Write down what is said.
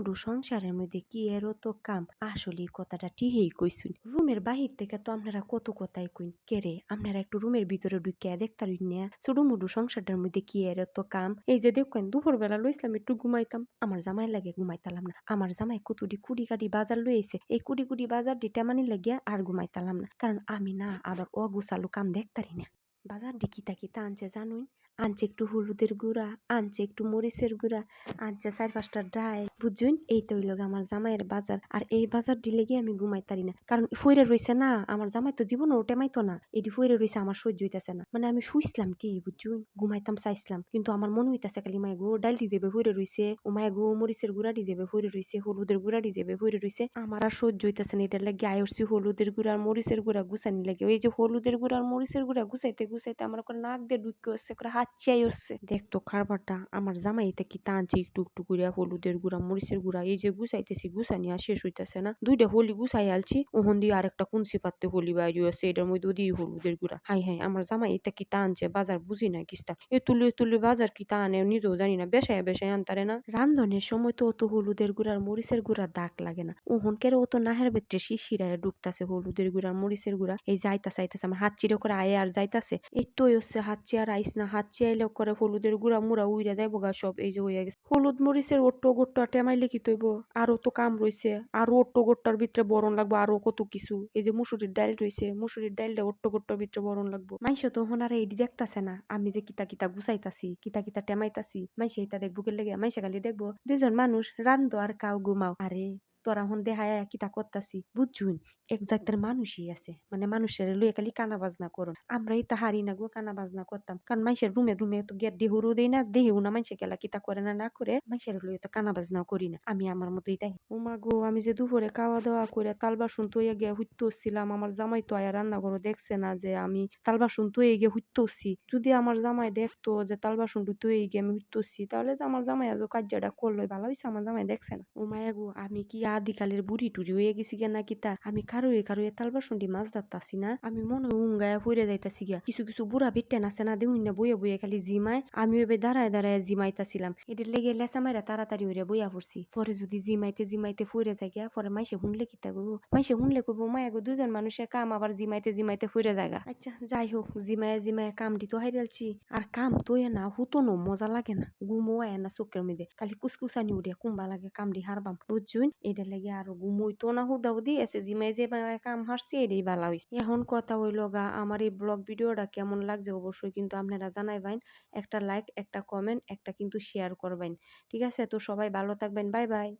মুডু সংসারের মধ্যে কি এরও তো কাম? আসলে কথাটা ঠিকই কইছুন। রুমের বাহির থেকে তো আপনারা কত কথাই কইন। কেরে আপনারা একটু রুমের ভিতরে ঢুকিয়া দেখতারুন না? ছোটো মুডু সংসারটার মধ্যে কি এর তো কাম? এই যে দেখেন দুপুর বেলা লইছিলাম, একটু ঘুমাইতাম। আমার জামাই লাগে ঘুমাইতালাম না। আমার জামাই কতটি কুড়ি কাটি বাজার লইছে এই কুড়ি কুড়ি বাজার ডিটা মানি লাগিয়া আর ঘুমাইতালাম না। কারণ আমি না আবার অগুছালু কাম দেখতারি না। বাজার ডি কিতা আনছে জানুন। আনছে একটু হলুদের গুঁড়া, আনছে একটু মরিচের গুঁড়া, আনছে চার পাঁচটা ডাই। বুঝুন এই তো হইল আমার জামাইয়ের বাজার। আর এই বাজার দিলে গিয়ে আমি ঘুমাইতারি না। কারণ ফইরে রইছে না, আমার জামাই তো জীবনও টেমাইতো না। এটি ফইরে রইছে, আমার সহ্য হইতাছে না। মানে আমি শুইছিলাম কি বুঝুন ঘুমাইতাম, চাইছিলাম। কিন্তু আমার মনে হইতাছে খালি মায় গো, ডাল দি যাবে ফইরে রইছে, ও মায় গো, মরিচের গুঁড়া দি যাবে ফইরে রইছে, হলুদের গুঁড়া দি যাবে ফইরে রইছে। আমার আর সহ্য হইতাছে না, এটার লাগে আয় উঠছি হলুদের গুঁড়া আর মরিচের গুঁড়া গুছানি লাগে। ওই যে হলুদের গুঁড়া আর মরিচের গুঁড়া গুছাইতে গুছাইতে আমার করে নাক দিয়ে ঢুকে হচ্ছে করে হাত চিয়াই হচ্ছে দেখতো খারবারটা আমার জামাইতে কি টানছে একটু একটু করে হলুদের গুঁড়া মরিচের গুঁড়া এই যে গুছাইতেছি গুছানি আর শেষ হইতাছে না। দুইটা হোলি গুছাই আলছি ওহন দিয়ে আরেকটা কুঞ্চি পাত্তে হোলি বাইরে আছে এটার মধ্যে দিই হলুদের গুঁড়া। হাই হাই আমার জামাই এটা কি টানছে বাজার বুঝি না কিস্তা। এ তুলি তুলি বাজার কি টানে নিজেও জানি না বেসায় বেসায় আনতারে না। রান্ধনের সময় তো অত হলুদের গুঁড়ার মরিচের গুঁড়া দাগ লাগে না। ওহন কেরে অত নাহের বেত্রে শিশিরায় ঢুকতাছে হলুদের গুঁড়া মরিচের গুঁড়া। এই যাইতাছে আইতাছে আমার হাত চিরে করে আয়ে আর যাইতাছে। তো হচ্ছে হাত চেয়ার আইস না চেয়াইলে করে হলুদের গুঁড়া মুড়া উইরা যাইব গা সব এই যে হইয়া গেছে হলুদ মরিচের গোট্টা টেমাইলে কি তৈব আরও তো কাম রইছে আরও ওট্টো গোট্টার ভিতরে বরণ লাগবো আরও কত কিছু এই যে মুসুরির ডাইল রইছে মুসুরির ডাইলটা ওট্টো গোট্টার ভিতরে বরণ লাগবো মাইসে তো হনারে এডি দেখতাছে না আমি যে কিতা কিতা গুছাইতাছি কিতা কিতা টেমাইতাছি মাইসে এটা দেখব কে লেগে মাইসে খালি দেখব দুজন মানুষ রান্ধো আর কাউ ঘুমাও আরে তোরা হন দেহায় কিতা করতাছি? বুঝছুন? এক জাতের মানুষই আছে। মানে মানুষের লইয়া খালি কানা বাজনা করুন। আমরা এটা হারি না গো কানা বাজনা করতাম। কারণ মানুষের রুমে রুমে তো গিয়ে দেহুরু দেই না দেহেও না মানুষে গেলা কিতা করে না না করে মানুষের লইয়া তো কানা বাজনা করি না। আমি আমার মতোই তাই। উমা গো আমি যে দুপুরে খাওয়া দাওয়া করে তাল বাসন তৈয়া গিয়ে হুইতে হচ্ছিলাম আমার জামাই তো আয়া রান্না করে দেখছে না যে আমি তাল বাসন তৈয়ে গিয়ে হুইতে হচ্ছি যদি আমার জামাই দেখতো যে তাল বাসন তৈয়ে গিয়ে আমি হুইতে হচ্ছি তাহলে তো আমার জামাই আজ কার্যটা করলোই ভালো হয়েছে আমার জামাই দেখছে না। ও মায়া গো আমি কি আদিকালের বুড়ি টুড়ি হয়ে গেছি গিয়া না কিতা আমি কারোয়ে কারোয়ে তাল বাসনটি মাছ ধরতাছি না। আমি মনে উঙ্গায় ফুরে যাইতাছি গিয়া। কিছু কিছু বুড়া বিটেন আছে না দেখুন না বইয়ে বইয়ে খালি জিমায়। আমি ওই দাঁড়ায় দাঁড়ায় জিমাইতাছিলাম। এটির লেগে লেসা মাইরা তাড়াতাড়ি হইয়া বইয়া পড়ছি। পরে যদি জিমাইতে জিমাইতে ফুরে থাকি পরে মাইসে শুনলে কিতা করব মাইসে শুনলে করব মায়া গো দুজন মানুষের কাম আবার জিমাইতে জিমাইতে ফুরে জায়গা আচ্ছা যাই হোক, জিমায় জিমায় কামটি তো হাইরালছি আর কাম তো এ না নো, মজা লাগে না। ঘুমো আয় না চোখের মধ্যে। খালি কুসকুসানি উড়িয়া, কুম্বা লাগে কামটি হারবাম। বুঝছুন? এটার লাগে আরও ঘুমইতো না হুদা হুদি এসে জিমাই যে কাম হারছি এটাই ভালো হয়েছে এখন কথা হইল গা, আমার এই ব্লগ ভিডিওটা কেমন লাগছে অবশ্যই কিন্তু আপনারা জানাইবেন। একটা লাইক একটা কমেন্ট একটা কিন্তু শেয়ার করবেন। ঠিক আছে? তো সবাই ভালো থাকবেন। Bye bye.